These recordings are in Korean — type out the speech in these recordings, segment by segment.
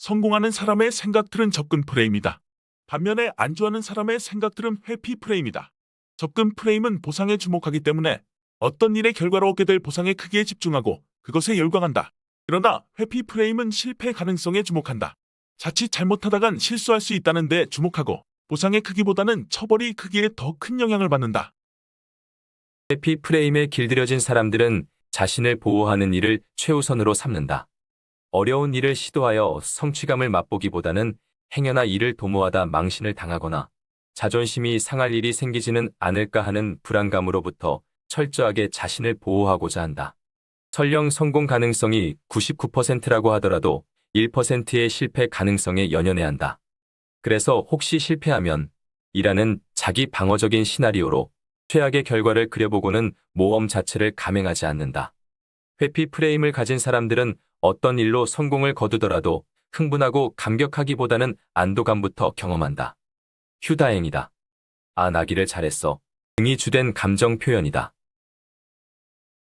성공하는 사람의 생각들은 접근 프레임이다. 반면에 안주하는 사람의 생각들은 회피 프레임이다. 접근 프레임은 보상에 주목하기 때문에 어떤 일의 결과로 얻게 될 보상의 크기에 집중하고 그것에 열광한다. 그러나 회피 프레임은 실패 가능성에 주목한다. 자칫 잘못하다간 실수할 수 있다는 데 주목하고 보상의 크기보다는 처벌이 크기에 더 큰 영향을 받는다. 회피 프레임에 길들여진 사람들은 자신을 보호하는 일을 최우선으로 삼는다. 어려운 일을 시도하여 성취감을 맛보기보다는 행여나 일을 도모하다 망신을 당하거나 자존심이 상할 일이 생기지는 않을까 하는 불안감으로부터 철저하게 자신을 보호하고자 한다. 설령 성공 가능성이 99%라고 하더라도 1%의 실패 가능성에 연연해야 한다. 그래서 혹시 실패하면 이라는 자기 방어적인 시나리오로 최악의 결과를 그려보고는 모험 자체를 감행하지 않는다. 회피 프레임을 가진 사람들은 어떤 일로 성공을 거두더라도 흥분하고 감격하기보다는 안도감부터 경험한다. 휴 다행이다. 아 나기를 잘했어. 등이 주된 감정 표현이다.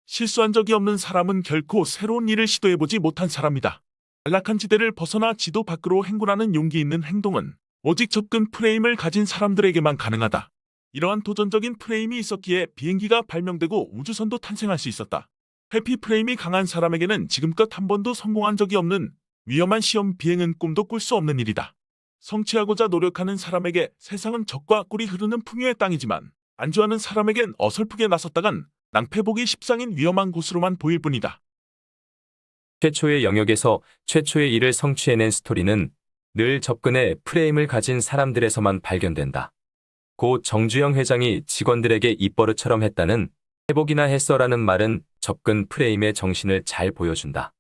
실수한 적이 없는 사람은 결코 새로운 일을 시도해보지 못한 사람이다. 안락한 지대를 벗어나 지도 밖으로 행군하는 용기 있는 행동은 오직 접근 프레임을 가진 사람들에게만 가능하다. 이러한 도전적인 프레임이 있었기에 비행기가 발명되고 우주선도 탄생할 수 있었다. 회피 프레임이 강한 사람에게는 지금껏 한 번도 성공한 적이 없는 위험한 시험 비행은 꿈도 꿀 수 없는 일이다. 성취하고자 노력하는 사람에게 세상은 적과 꿀이 흐르는 풍요의 땅이지만 안주하는 사람에겐 어설프게 나섰다간 낭패보기 십상인 위험한 곳으로만 보일 뿐이다. 최초의 영역에서 최초의 일을 성취해낸 스토리는 늘 접근의 프레임을 가진 사람들에서만 발견된다. 고 정주영 회장이 직원들에게 입버릇처럼 했다는 해보기나 했어라는 말은 접근 프레임의 정신을 잘 보여준다.